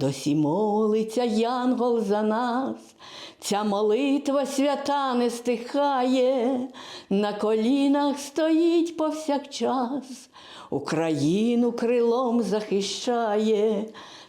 досі молиться янгол за нас. Ця молитва свята не стихає, на колінах стоїть повсякчас, Україну крилом захищає,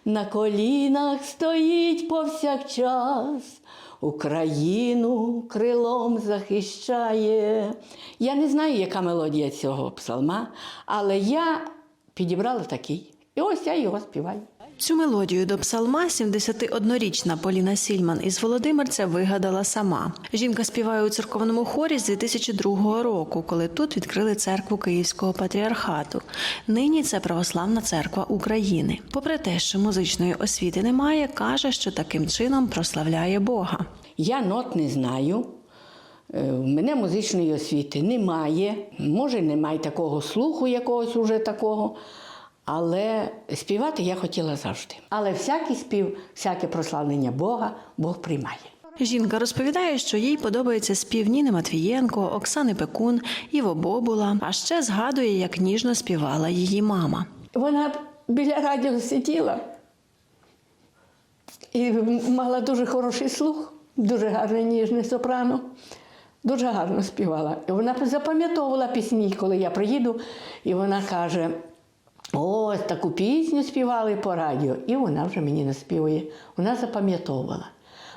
на колінах стоїть повсякчас, Україну крилом захищає. Я не знаю, яка мелодія цього псалма, але я підібрала такий. І ось я його співаю. Цю мелодію до псалма 71-річна Поліна Сільман із Володимирця вигадала сама. Жінка співає у церковному хорі з 2002 року, коли тут відкрили церкву Київського патріархату. Нині це православна церква України. Попри те, що музичної освіти немає, каже, що таким чином прославляє Бога. Я нот не знаю. е, В мене музичної освіти немає. Може, немає такого слуху якогось уже такого. Але співати я хотіла завжди. Але всякий спів, всяке прославлення Бога Бог приймає. Жінка розповідає, що їй подобається спів Ніни Матвієнко, Оксани Пекун, Іво Бобула, а ще згадує, як ніжно співала її мама. Вона біля радіо сиділа і мала дуже хороший слух, дуже гарне ніжне сопрано. Дуже гарно співала. Вона запам'ятовувала пісні, коли я приїду, і вона каже: ось таку пісню співали по радіо. І вона вже мені наспівує. Вона запам'ятовувала.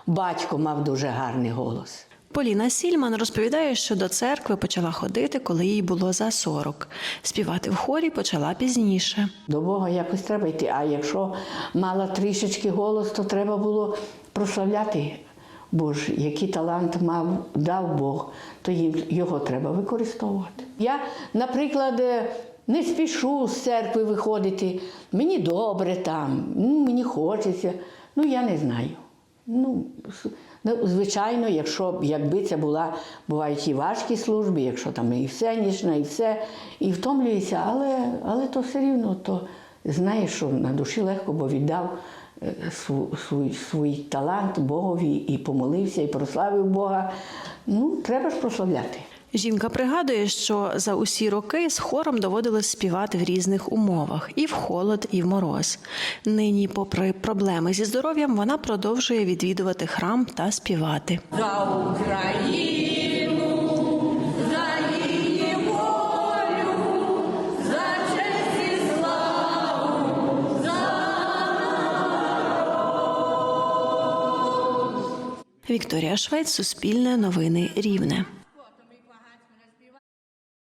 Батько мав дуже гарний голос. Поліна Сільман розповідає, що до церкви почала ходити, коли їй було за 40. Співати в хорі почала пізніше. До Бога якось треба йти. А якщо мала трішечки голос, то треба було прославляти. Бо ж який талант мав, дав Бог, то їм його треба використовувати. Я, наприклад, е, не спішу з церкви виходити. Мені добре там, ну, мені хочеться. Ну, я не знаю. Ну, ну, звичайно, якщо якби це була, бувають і важкі служби, якщо там і всенічна, і все, і втомлюється, але, але то все рівно, то знаєш, що на душі легко, бо віддав е, свій, свій талант Богові і помолився, і прославив Бога. Ну, треба ж прославляти. Жінка пригадує, що за усі роки з хором доводилось співати в різних умовах і в холод, і в мороз. Нині, попри проблеми зі здоров'ям, вона продовжує відвідувати храм та співати. За Україну, за її волю, за честь і славу, за Вікторія Швець, Суспільне новини Рівне.